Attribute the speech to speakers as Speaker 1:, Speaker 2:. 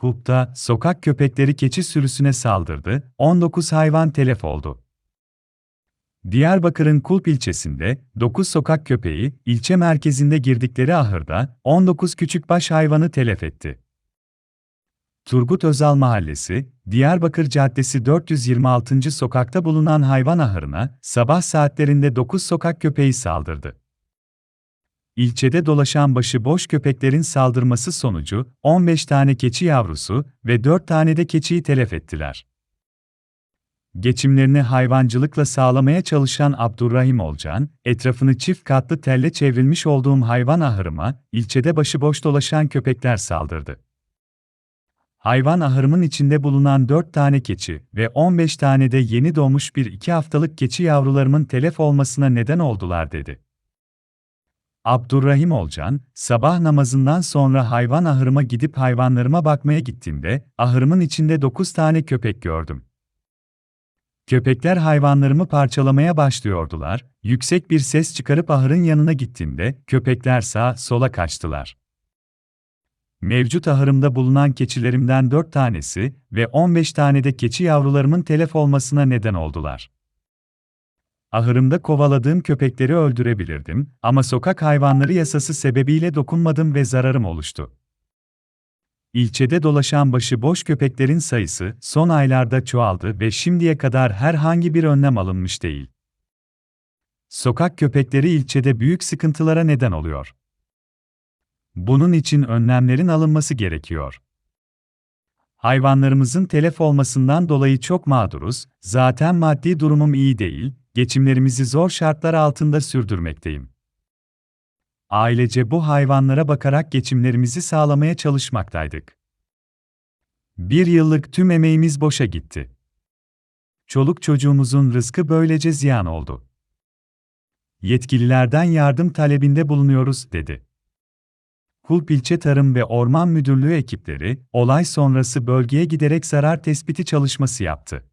Speaker 1: Hup'ta sokak köpekleri keçi sürüsüne saldırdı, 19 hayvan telef oldu. Diyarbakır'ın Kulp ilçesinde 9 sokak köpeği ilçe merkezinde girdikleri ahırda 19 küçükbaş hayvanı telef etti. Turgut Özal Mahallesi, Diyarbakır Caddesi 426. sokakta bulunan hayvan ahırına sabah saatlerinde 9 sokak köpeği saldırdı. İlçede dolaşan başıboş köpeklerin saldırması sonucu 15 tane keçi yavrusu ve 4 tane de keçiyi telef ettiler. Geçimlerini hayvancılıkla sağlamaya çalışan Abdurrahim Olcan, etrafını çift katlı telle çevrilmiş olduğum hayvan ahırıma, ilçede başıboş dolaşan köpekler saldırdı. Hayvan ahırımın içinde bulunan 4 tane keçi ve 15 tane de yeni doğmuş bir 2 haftalık keçi yavrularımın telef olmasına neden oldular dedi. Abdurrahim Olcan, sabah namazından sonra hayvan ahırıma gidip hayvanlarıma bakmaya gittiğimde, ahırımın içinde 9 tane köpek gördüm. Köpekler hayvanlarımı parçalamaya başlıyordular, yüksek bir ses çıkarıp ahırın yanına gittiğimde, köpekler sağa sola kaçtılar. Mevcut ahırımda bulunan keçilerimden 4 tanesi ve 15 tane de keçi yavrularımın telef olmasına neden oldular. Ahırımda kovaladığım köpekleri öldürebilirdim ama sokak hayvanları yasası sebebiyle dokunmadım ve zararım oluştu. İlçede dolaşan başıboş köpeklerin sayısı son aylarda çoğaldı ve şimdiye kadar herhangi bir önlem alınmış değil. Sokak köpekleri ilçede büyük sıkıntılara neden oluyor. Bunun için önlemlerin alınması gerekiyor. Hayvanlarımızın telef olmasından dolayı çok mağduruz, zaten maddi durumum iyi değil, geçimlerimizi zor şartlar altında sürdürmekteyim. Ailece bu hayvanlara bakarak geçimlerimizi sağlamaya çalışmaktaydık. Bir yıllık tüm emeğimiz boşa gitti. Çoluk çocuğumuzun rızkı böylece ziyan oldu. Yetkililerden yardım talebinde bulunuyoruz, dedi. Kulp İlçe Tarım ve Orman Müdürlüğü ekipleri, olay sonrası bölgeye giderek zarar tespiti çalışması yaptı.